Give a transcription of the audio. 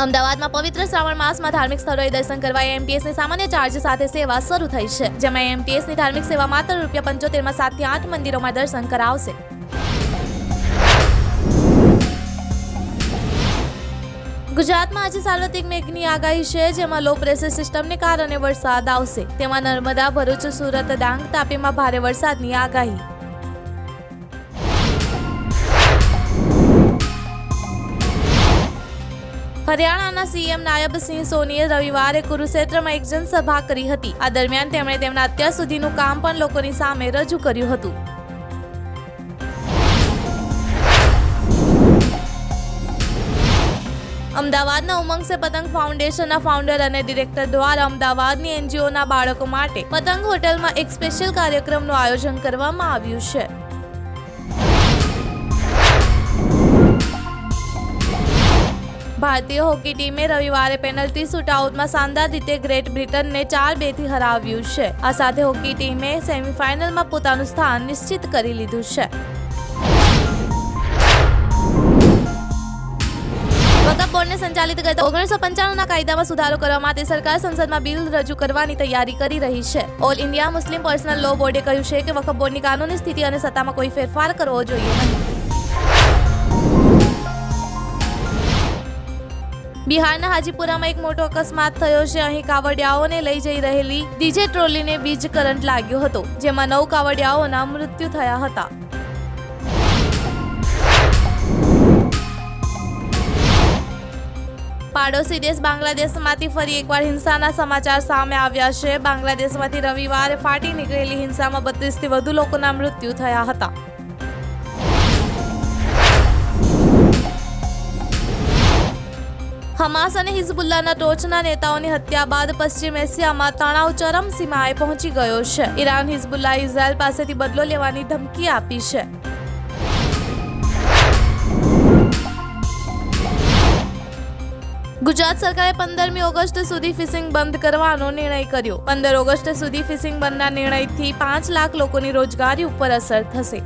અમદાવાદમાં પવિત્ર શ્રાવણ માસમાં ધાર્મિક સ્થળોએ દર્શન કરવા એમટીએસની સામાન્ય ચાર્જ સાથે સેવા શરૂ થઈ છે, જેમાં એમટીએસની ધાર્મિક સેવા માત્ર રૂપિયા પંચોતેરમાં સાતથી આઠ મંદિરોમાં દર્શન કરાવશે. ગુજરાતમાં આજે સાર્વત્રિક મેઘની આગાહી છે, જેમાં લો પ્રેશર સિસ્ટમને કારણે વરસાદ આવશે. તેમાં નર્મદા, ભરૂચ, સુરત, ડાંગ, તાપીમાં ભારે વરસાદની આગાહી. હરિયાણાના સીએમ નાયબ સિંહ સોનીએ રવિવારે કુરુક્ષેત્રમાં એક જનસભા કરી હતી. આ દરમિયાન તેમણે તેમના અત્યાર સુધીનું કામ પણ લોકોની સામે રજૂ કર્યું હતું. અમદાવાદના ઉમંગસે પતંગ ફાઉન્ડેશનના ફાઉન્ડર અને ડિરેક્ટર દ્વારા અમદાવાદની એનજીઓના બાળકો માટે પતંગ હોટલમાં એક સ્પેશિયલ કાર્યક્રમનું આયોજન કરવામાં આવ્યું છે. ભારતીય હોકી ટીમે રવિવારે પેનલ્ટી શૂટઆઉટમાં શાનદાર રીતે ગ્રેટ બ્રિટનને ચાર બેથી હરાવ્યું છે. આ સાથે હોકી ટીમે સેમીફાઇનલમાં પોતાનું સ્થાન નિશ્ચિત કરી લીધું છે. વકફ બોર્ડને સંચાલિત કરતા ઓગણીસો પંચાણુંના કાયદામાં સુધારો કરવા માટે સરકાર સંસદમાં બિલ રજૂ કરવાની તૈયારી કરી રહી છે. All India Muslim personal law બોર્ડે કહ્યું છે કે વકફ બોર્ડની કાનૂની સ્થિતિ અને સત્તામાં કોઈ ફેરફાર કરવો જોઈએ નહીં. બિહારના હાજીપુરામાં એક મોટો અકસ્માત થયો છે. અહીં કાવડિયાઓને લઈ જઈ રહેલી ડીજે ટ્રોલીને વીજ કરંટ લાગ્યો હતો, જેમાં નવ કાવડિયાઓના મૃત્યુ થયા હતા. પાડોશી દેશ બાંગ્લાદેશમાંથી ફરી એકવાર હિંસાના સમાચાર સામે આવ્યા છે. બાંગ્લાદેશમાંથી રવિવારે ફાટી નીકળેલી હિંસામાં બત્રીસથી વધુ લોકોના મૃત્યુ થયા હતા. હમાસ અને હિઝબુલ્લાના ટોચના નેતાઓની હત્યા બાદ પશ્ચિમ એશિયામાં તણાવ ચરમસીમાએ પહોંચી ગયો છે. ઈરાન હિઝબુલ્લા ઇઝરાયલ પાસેથી બદલો લેવાની ધમકી આપી છે. ગુજરાત સરકારે પંદરમી ઓગસ્ટ સુધી ફિશિંગ બંધ કરવાનો નિર્ણય કર્યો. પંદર ઓગસ્ટ સુધી ફિશિંગ બંધના નિર્ણયથી પાંચ લાખ લોકોની રોજગારી ઉપર અસર થશે.